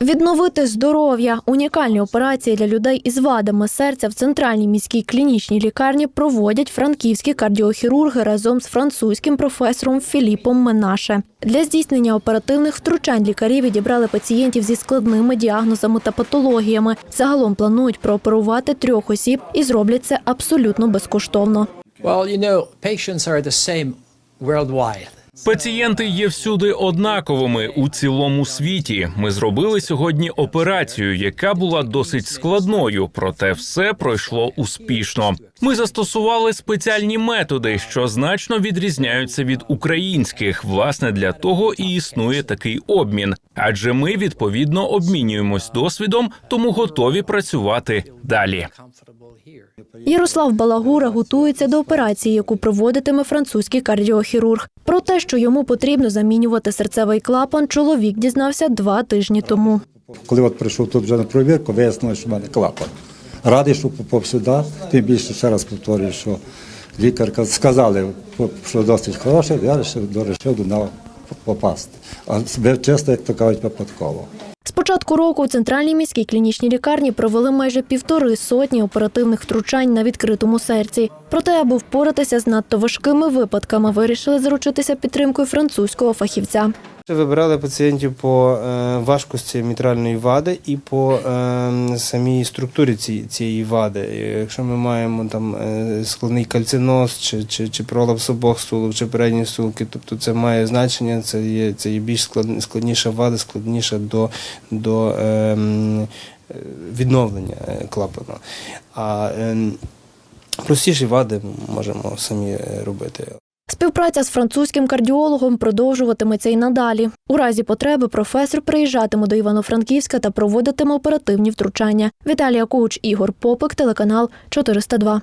Відновити здоров'я. Унікальні операції для людей із вадами серця в центральній міській клінічній лікарні проводять франківські кардіохірурги разом з французьким професором Філіпом Менаше. Для здійснення оперативних втручань лікарі відібрали пацієнтів зі складними діагнозами та патологіями. Загалом планують прооперувати трьох осіб і зроблять це абсолютно безкоштовно. Well, you know, patients are the same worldwide. Пацієнти є всюди однаковими у цілому світі. Ми зробили сьогодні операцію, яка була досить складною, проте все пройшло успішно. Ми застосували спеціальні методи, що значно відрізняються від українських. Власне, для того і існує такий обмін, адже ми відповідно обмінюємось досвідом, тому готові працювати далі. Ярослав Балагура готується до операції, яку проводитиме французький кардіохірург. Про те, що йому потрібно замінювати серцевий клапан, чоловік дізнався два тижні тому. Коли от прийшов тут вже на провірку, вияснилось, що в мене клапан. Радий, що попав сюди, тим більше ще раз повторюю, що лікарка сказали, що досить хороший, я вирішив до попасти. А чисто, як то кажуть, випадково. Початку року у центральній міській клінічній лікарні провели майже півтори сотні оперативних втручань на відкритому серці. Проте, аби впоратися з надто важкими випадками, вирішили заручитися підтримкою французького фахівця. Вибирали пацієнтів по е, важкості мітральної вади і по е, самій структурі ці- цієї вади. Якщо ми маємо там е, складний кальциноз чи, чи, чи пролапс обох стулів, чи передні стулки, тобто це має значення, це є, це є більш склад- складніша вада, складніша до, до е, е, відновлення клапана. А е, простіші вади можемо самі робити. Співпраця з французьким кардіологом продовжуватиметься й надалі. У разі потреби професор приїжджатиме до Івано-Франківська та проводитиме оперативні втручання. Віталія Куч, Ігор Попик, телеканал 402.